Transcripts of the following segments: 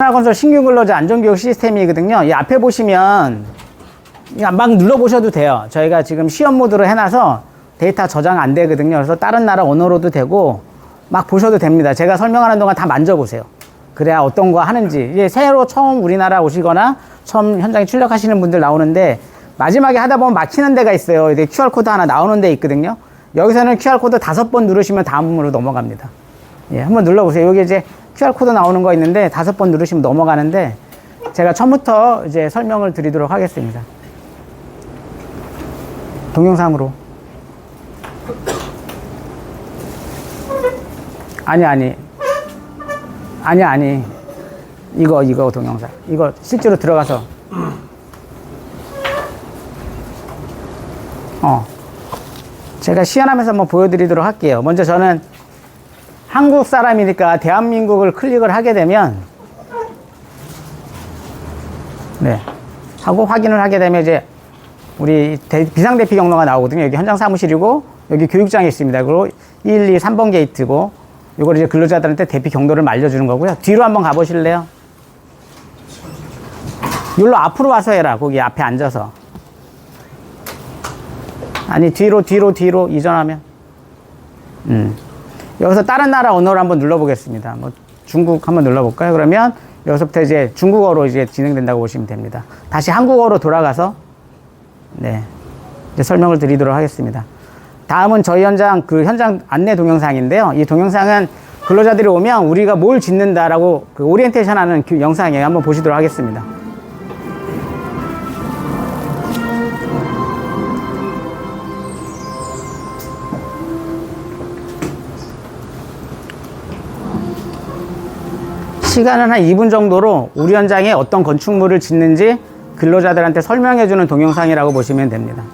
하나건설 신규 근로자 안전교육 시스템이거든요. 이 앞에 보시면 막 눌러보셔도 돼요. 저희가 지금 시험 모드로 해놔서 데이터 저장 안 되거든요. 그래서 다른 나라 언어로도 되고 막 보셔도 됩니다. 제가 설명하는 동안 다 만져보세요. 그래야 어떤 거 하는지. 이게 새로 처음 우리나라 오시거나 처음 현장에 출력하시는 분들 나오는데 마지막에 하다 보면 막히는 데가 있어요. 이제 QR코드 하나 나오는 데 있거든요. 여기서는 QR코드 다섯 번 누르시면 다음으로 넘어갑니다. 예, 한번 눌러보세요. 여기 이제 QR코드 나오는 거 있는데 다섯 번 누르시면 넘어가는데 제가 처음부터 이제 설명을 드리도록 하겠습니다. 동영상으로. 아니, 아니. 아니, 아니. 이거, 이거 동영상. 이거 실제로 들어가서. 어. 제가 시연하면서 한번 보여드리도록 할게요. 먼저 저는 한국 사람이니까 대한민국을 클릭을 하게 되면 네 하고 확인을 하게 되면 이제 우리 대- 비상대피 경로가 나오거든요. 여기 현장 사무실이고 여기 교육장이 있습니다. 그리고 1, 2, 3번 게이트고 이걸 이제 근로자들한테 대피 경로를 알려주는 거고요. 뒤로 한번 가보실래요? 여기로 앞으로 와서 해라. 거기 앞에 앉아서. 아니 뒤로 뒤로 뒤로 이전하면. 음. 여기서 다른 나라 언어를 한번 눌러보겠습니다. 뭐 중국 한번 눌러볼까요? 그러면 여기서부터 이제 중국어로 이제 진행된다고 보시면 됩니다. 다시 한국어로 돌아가서 네 설명을 드리도록 하겠습니다. 다음은 저희 현장 그 현장 안내 동영상인데요. 이 동영상은 근로자들이 오면 우리가 뭘 짓는다라고 그 오리엔테이션하는 그 영상이에요. 한번 보시도록 하겠습니다. 시간은 한 2분 정도로 우리 현장에 어떤 건축물을 짓는지 근로자들한테 설명해주는 동영상이라고 보시면 됩니다.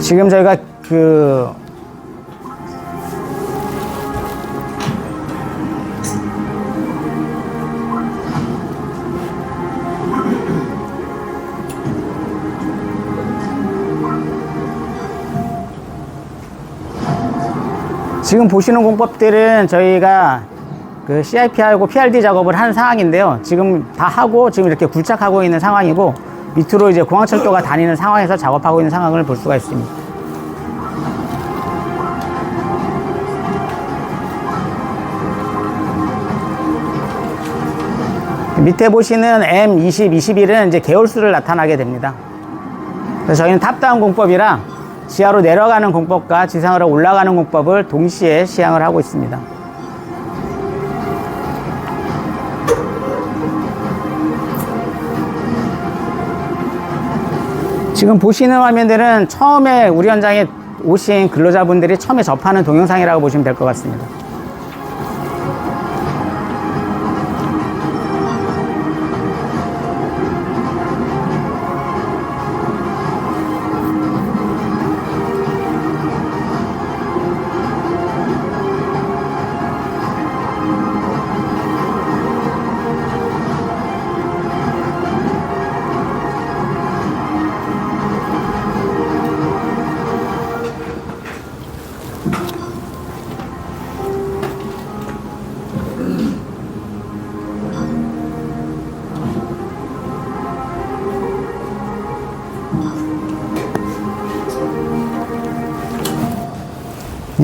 지금 저희가 그 지금 보시는 공법들은 저희가 그 CIP하고 PRD 작업을 하는 상황인데요. 지금 다 하고 지금 이렇게 굴착하고 있는 상황이고 밑으로 이제 공항철도가 다니는 상황에서 작업하고 있는 상황을 볼 수가 있습니다. 밑에 보시는 M20, 21은 이제 개월수를 나타나게 됩니다. 그래서 저희는 탑다운 공법이라 지하로 내려가는 공법과 지상으로 올라가는 공법을 동시에 시행을 하고 있습니다. 지금 보시는 화면들은 처음에 우리 현장에 오신 근로자분들이 처음에 접하는 동영상이라고 보시면 될 것 같습니다.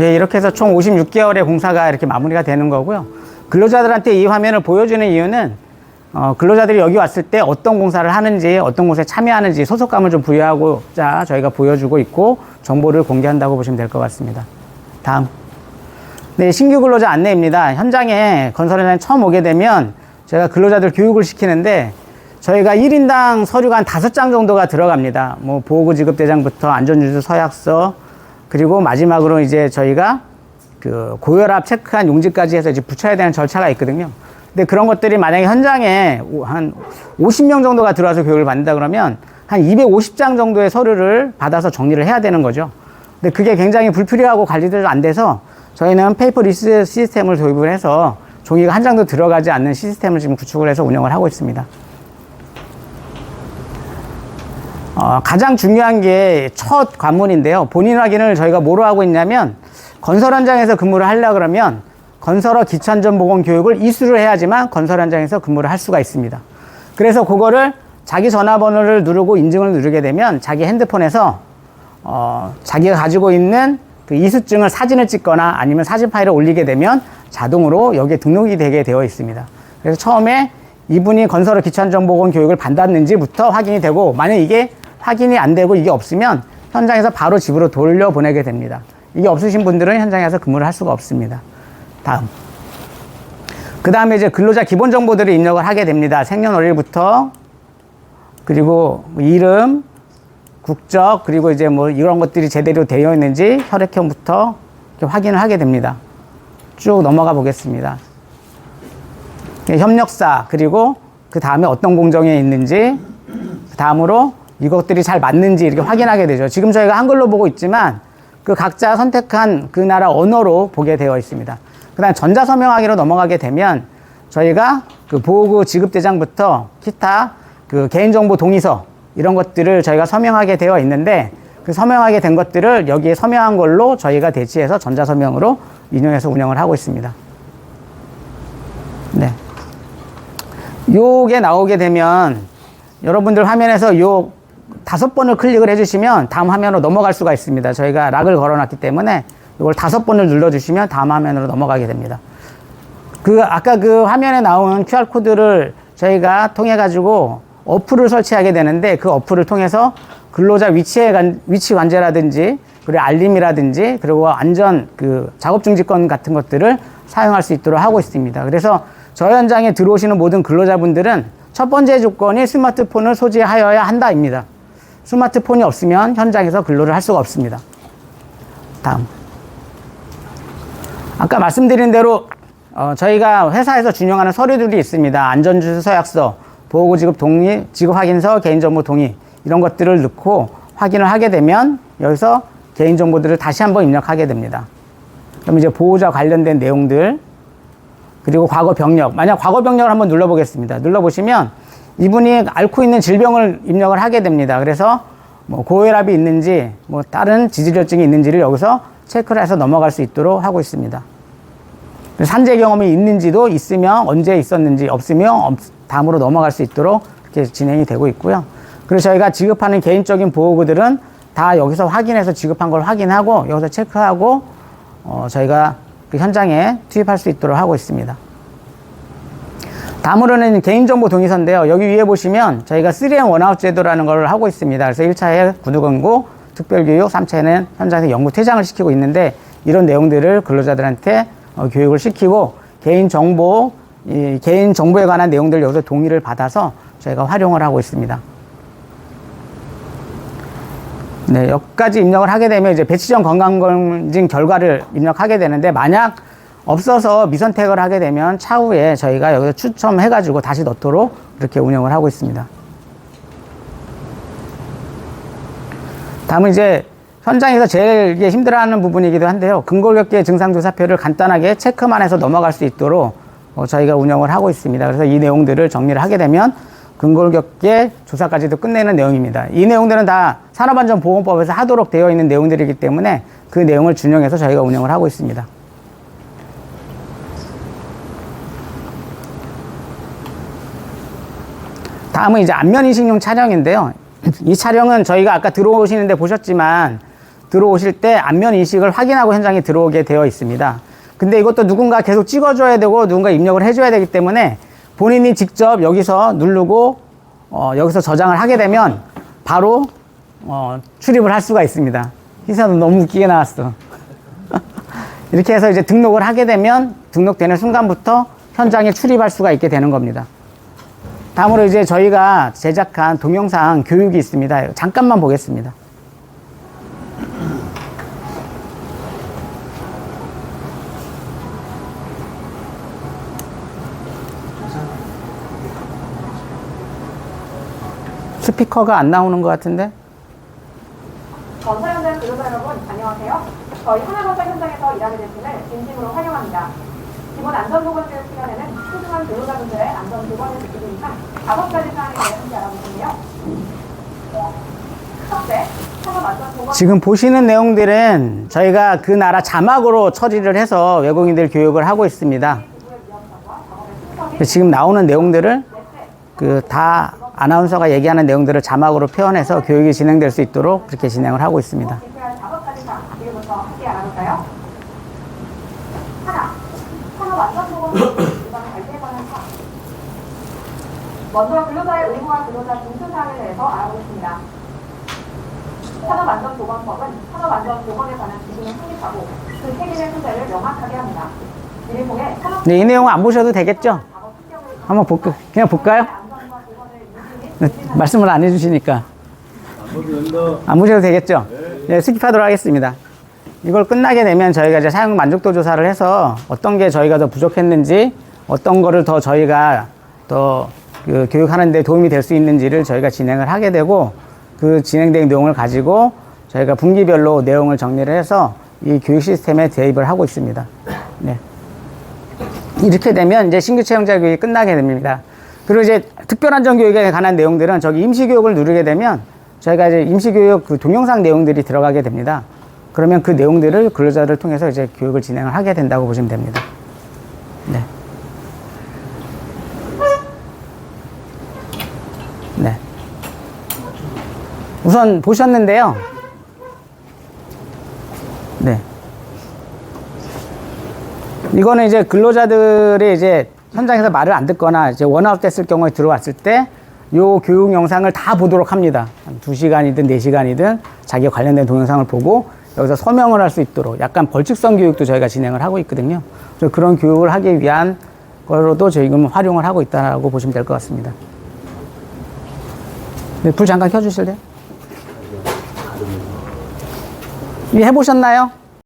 예, 이렇게 해서 총 56개월의 공사가 이렇게 마무리가 되는 거고요. 근로자들한테 이 화면을 보여주는 이유는 어, 근로자들이 여기 왔을 때 어떤 공사를 하는지, 어떤 곳에 참여하는지 소속감을 좀 부여하고자 저희가 보여주고 있고 정보를 공개한다고 보시면 될 것 같습니다. 다음. 네, 신규 근로자 안내입니다. 현장에 건설 현장에 처음 오게 되면 저희가 근로자들 교육을 시키는데 저희가 1인당 서류가 한 5장 정도가 들어갑니다. 뭐 보호구 지급 대장부터 안전유지 서약서 그리고 마지막으로 이제 저희가 그 고혈압 체크한 용지까지 해서 이제 붙여야 되는 절차가 있거든요. 근데 그런 것들이 만약에 현장에 오- 한 50명 정도가 들어와서 교육을 받는다 그러면 한 250장 정도의 서류를 받아서 정리를 해야 되는 거죠. 근데 그게 굉장히 불필요하고 관리도 안 돼서 저희는 페이퍼 리스 시스템을 도입을 해서 종이가 한 장도 들어가지 않는 시스템을 지금 구축을 해서 운영을 하고 있습니다. 어, 가장 중요한 게 첫 관문인데요. 본인 확인을 저희가 뭐로 하고 있냐면 건설 현장에서 근무를 하려 그러면 건설업 기초안전 보건 교육을 이수를 해야지만 건설 현장에서 근무를 할 수가 있습니다. 그래서 그거를 자기 전화번호를 누르고 인증을 누르게 되면 자기 핸드폰에서 어, 자기가 가지고 있는 그 이수증을 사진을 찍거나 아니면 사진 파일을 올리게 되면 자동으로 여기에 등록이 되게 되어 있습니다. 그래서 처음에 이분이 건설업 기초안전보건 교육을 받았는지부터 확인이 되고 만약 이게 확인이 안 되고 이게 없으면 현장에서 바로 집으로 돌려보내게 됩니다. 이게 없으신 분들은 현장에서 근무를 할 수가 없습니다. 다음. 그 다음에 이제 근로자 기본 정보들을 입력을 하게 됩니다. 생년월일부터 그리고 뭐 이름, 국적, 그리고 이제 뭐 이런 것들이 제대로 되어 있는지 혈액형부터 확인을 하게 됩니다. 쭉 넘어가 보겠습니다. 예, 협력사, 그리고 그 다음에 어떤 공정에 있는지, 그 다음으로 이것들이 잘 맞는지 이렇게 확인하게 되죠. 지금 저희가 한글로 보고 있지만 그 각자 선택한 그 나라 언어로 보게 되어 있습니다. 그 다음 전자 서명하기로 넘어가게 되면 저희가 그 보호구 지급대장부터 기타 그 개인정보 동의서 이런 것들을 저희가 서명하게 되어 있는데 그 서명하게 된 것들을 여기에 서명한 걸로 저희가 대체해서 전자 서명으로 인용해서 운영을 하고 있습니다. 네. 요게 나오게 되면 여러분들 화면에서 요 다섯 번을 클릭을 해주시면 다음 화면으로 넘어갈 수가 있습니다. 저희가 락을 걸어놨기 때문에 이걸 다섯 번을 눌러주시면 다음 화면으로 넘어가게 됩니다. 그 아까 그 화면에 나온 QR 코드를 저희가 통해 가지고 어플을 설치하게 되는데 그 어플을 통해서 근로자 위치에 관, 위치 관제라든지 그리고 알림이라든지 그리고 안전 그 작업 중지권 같은 것들을 사용할 수 있도록 하고 있습니다. 그래서 저희 현장에 들어오시는 모든 근로자분들은 첫 번째 조건이 스마트폰을 소지하여야 한다입니다. 스마트폰이 없으면 현장에서 근로를 할 수가 없습니다. 다음. 아까 말씀드린 대로 어, 저희가 회사에서 준용하는 서류들이 있습니다. 안전주수 서약서, 보호구 지급 동의, 지급 확인서, 개인정보 동의 이런 것들을 넣고 확인을 하게 되면 여기서 개인정보들을 다시 한번 입력하게 됩니다. 그럼 이제 보호자 관련된 내용들 그리고 과거 병력 만약 과거 병력을 한번 눌러보겠습니다. 눌러보시면 이분이 앓고 있는 질병을 입력을 하게 됩니다. 그래서 뭐 고혈압이 있는지 뭐 다른 지질혈증이 있는지를 여기서 체크를 해서 넘어갈 수 있도록 하고 있습니다. 산재 경험이 있는지도 있으면 언제 있었는지 없으면 없, 다음으로 넘어갈 수 있도록 이렇게 진행이 되고 있고요. 그리고 저희가 지급하는 개인적인 보호구들은 다 여기서 확인해서 지급한 걸 확인하고 여기서 체크하고 어, 저희가 그 현장에 투입할 수 있도록 하고 있습니다. 다음으로는 개인정보 동의서인데요. 여기 위에 보시면 저희가 3M 원아웃 제도라는 걸 하고 있습니다. 그래서 1차에 구두근고, 특별교육, 3차에는 현장에서 연구 퇴장을 시키고 있는데 이런 내용들을 근로자들한테 어, 교육을 시키고 개인 정보, 이 개인 정보에 관한 내용들 여기서 동의를 받아서 저희가 활용을 하고 있습니다. 네, 여기까지 입력을 하게 되면 이제 배치 전 건강검진 결과를 입력하게 되는데 만약 없어서 미선택을 하게 되면 차후에 저희가 여기서 추첨해가지고 다시 넣도록 이렇게 운영을 하고 있습니다. 다음은 이제 현장에서 제일 힘들어하는 부분이기도 한데요. 근골격계 증상조사표를 간단하게 체크만 해서 넘어갈 수 있도록 어, 저희가 운영을 하고 있습니다. 그래서 이 내용들을 정리를 하게 되면 근골격계 조사까지도 끝내는 내용입니다. 이 내용들은 다 산업안전보건법에서 하도록 되어 있는 내용들이기 때문에 그 내용을 준용해서 저희가 운영을 하고 있습니다. 다음은 이제 안면인식용 촬영인데요. 이 촬영은 저희가 아까 들어오시는데 보셨지만 들어오실 때 안면 인식을 확인하고 현장에 들어오게 되어 있습니다. 근데 이것도 누군가 계속 찍어줘야 되고 누군가 입력을 해줘야 되기 때문에 본인이 직접 여기서 누르고 어, 여기서 저장을 하게 되면 바로 어, 출입을 할 수가 있습니다. 희사도 너무 웃기게 나왔어. 이렇게 해서 이제 등록을 하게 되면 등록되는 순간부터 현장에 출입할 수가 있게 되는 겁니다. 다음으로 이제 저희가 제작한 동영상 교육이 있습니다. 잠깐만 보겠습니다. 스피커가 안 나오는 것 같은데? 건설 현장 근로자 여러분 안녕하세요. 저희 하나건설 현장에서 일하게 되심을 진심으로 환영합니다. 기본 안전보건교육 시간에는 소중한 근로자분들의 안전 보건을 지키기 위한 다섯 가지 사항에 대해 함께 알아보는데요. 첫째, 지금 보시는 내용들은 저희가 그 나라 자막으로 처리를 해서 외국인들 교육을 하고 있습니다. 지금 나오는 내용들을 그 다 아나운서가 얘기하는 내용들을 자막으로 표현해서 교육이 진행될 수 있도록 그렇게 진행을 하고 있습니다. 기술할 작업까지가 지금부터 함께 알아볼까요? 하나, 먼저 근로자의 의무와 근로자 중수 사항에 대해서 알아보겠습니다. 산업안전보건법은 산업안전보건에 관한 기준을 확립하고 그 책임의 소재를 명확하게 합니다. 이를 통해 산업 네, 이 내용은 안 보셔도 되겠죠? 작업 환경을 한번 볼까? 그냥 볼까요? 안전과 보건을 유지 네, 및 말씀을 안 해주시니까. 안 보셔도 되겠죠? 네, 스킵하도록 하겠습니다. 이걸 끝나게 되면 저희가 이제 사용 만족도 조사를 해서 어떤 게 저희가 더 부족했는지, 어떤 거를 더 저희가 더 그 교육하는 데 도움이 될 수 있는지를 저희가 진행을 하게 되고, 그 진행된 내용을 가지고 저희가 분기별로 내용을 정리를 해서 이 교육 시스템에 대입을 하고 있습니다. 네. 이렇게 되면 이제 신규 채용자 교육이 끝나게 됩니다. 그리고 이제 특별안전 교육에 관한 내용들은 저기 임시 교육을 누르게 되면 저희가 이제 임시 교육 그 동영상 내용들이 들어가게 됩니다. 그러면 그 내용들을 근로자를 통해서 이제 교육을 진행을 하게 된다고 보시면 됩니다. 네. 네. 우선 보셨는데요. 네. 이거는 이제 근로자들이 이제 현장에서 말을 안 듣거나 이제 원아웃 됐을 경우에 들어왔을 때 요 교육 영상을 다 보도록 합니다. 한 2시간이든 4시간이든 자기와 관련된 동영상을 보고 여기서 서명을 할 수 있도록 약간 벌칙성 교육도 저희가 진행을 하고 있거든요. 그래서 그런 교육을 하기 위한 거로도 저희금 활용을 하고 있다고 보시면 될 것 같습니다. 네, 불 잠깐 켜주실래요? 이 해보셨나요?